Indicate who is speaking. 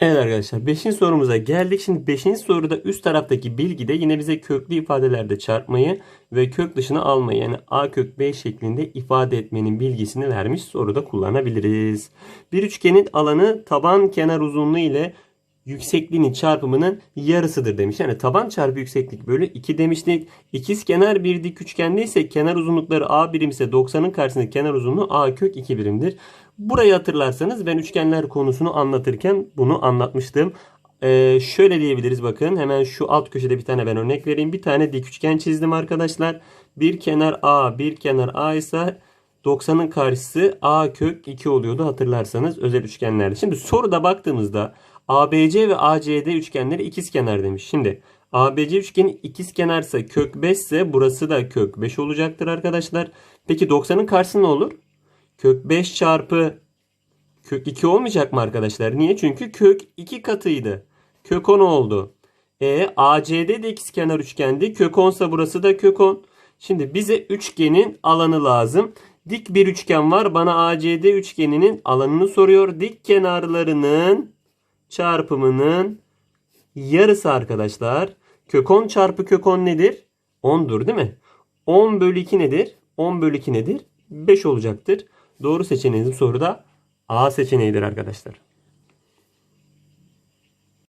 Speaker 1: Evet arkadaşlar 5. sorumuza geldik. Şimdi 5. soruda üst taraftaki bilgide yine bize köklü ifadelerde çarpmayı ve kök dışına almayı yani a kök b şeklinde ifade etmenin bilgisini vermiş soruda kullanabiliriz. Bir üçgenin alanı taban kenar uzunluğu ile yüksekliğinin çarpımının yarısıdır demiş. Yani taban çarpı yükseklik bölü 2 demiştik. İkiz kenar bir dik üçgende ise kenar uzunlukları a birim ise 90'ın karşısındaki kenar uzunluğu a kök 2 birimdir. Burayı hatırlarsanız ben üçgenler konusunu anlatırken bunu anlatmıştım. Ee, şöyle diyebiliriz bakın hemen şu alt köşede bir tane ben örnek vereyim. Bir tane dik üçgen çizdim arkadaşlar. Bir kenar a bir kenar a ise 90'ın karşısı a kök 2 oluyordu hatırlarsanız özel üçgenlerde. Şimdi soruda baktığımızda ABC ve ACD üçgenleri ikizkenar demiş. Şimdi ABC üçgeni ikizkenarsa kök 5 ise burası da kök 5 olacaktır arkadaşlar. Peki 90'ın karşısı ne olur? Kök 5 çarpı kök 2 olmayacak mı arkadaşlar? Niye? Çünkü kök 2 katıydı. Kök 10 oldu. E ACD de ikizkenar üçgendi. Kök 10 ise burası da kök 10. Şimdi bize üçgenin alanı lazım. Dik bir üçgen var. Bana ACD üçgeninin alanını soruyor. Dik kenarlarının çarpımının yarısı arkadaşlar. Kök 10 çarpı kök 10 nedir? 10'dur değil mi? 10 bölü 2 nedir? 10 bölü 2 nedir? 5 olacaktır. Doğru seçeneğiniz soruda A seçeneğidir arkadaşlar.